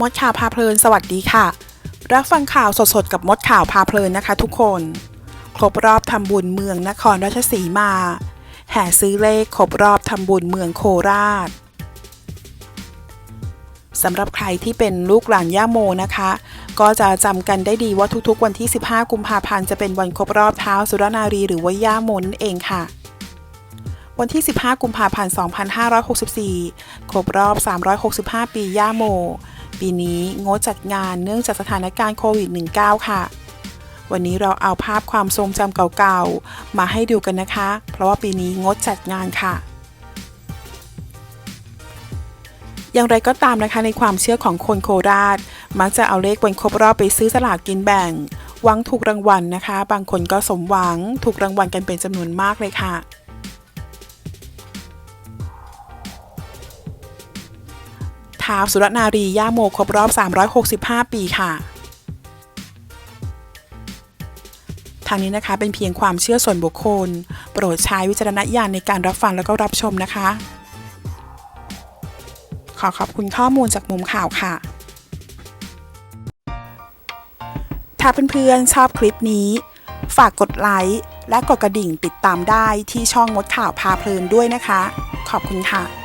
มดข่าวพาเพลินสวัสดีค่ะ รับฟังข่าวสดๆ กับมดข่าวพาเพลินนะคะทุกคน ครบรอบทำบุญเมืองนครราชสีมา แห่ซื้อเลขครบรอบทำบุญเมืองโคราชสำหรับใครที่เป็นลูกหลานย่าโมนะคะ ก็จะจำกันได้ดีว่าทุกๆ วันที่ 15 กุมภาพันธ์จะเป็นวันครบรอบเท้าสุรนารีหรือว่าย่าโมนั่นเองค่ะวันที่ 15 กุมภาพันธ์ 2564 ครบรอบ 365 ปี ย่าโม ปีนี้งดจัดงานเนื่องจากสถานการณ์โควิด -19 ค่ะ วันนี้เราเอาภาพความทรงจำเก่าๆ มาให้ดูกันนะคะ เพราะว่าปีนี้งดจัดงานค่ะ อย่างไรก็ตามนะคะในความเชื่อของคนโคราช มักจะเอาเลขวันครบรอบไปซื้อสลากกินแบ่งหวังถูกรางวัลนะคะ บางคนก็สมหวังถูกรางวัลกันเป็นจำนวนมากเลยค่ะ ท้าวสุรนารีย่าโมครบรอบ 365 ปีค่ะทางนี้นะคะเป็นเพียงความเชื่อส่วนบุคคล โปรดใช้วิจารณญาณในการรับฟังแล้วก็รับชมนะคะ ขอขอบคุณข้อมูลจากมุมข่าวค่ะ ถ้าเพื่อนๆชอบคลิปนี้ ฝากกดไลค์และกดกระดิ่งติดตามได้ที่ช่องมดข่าวพาเพลินด้วยนะคะ ขอบคุณค่ะ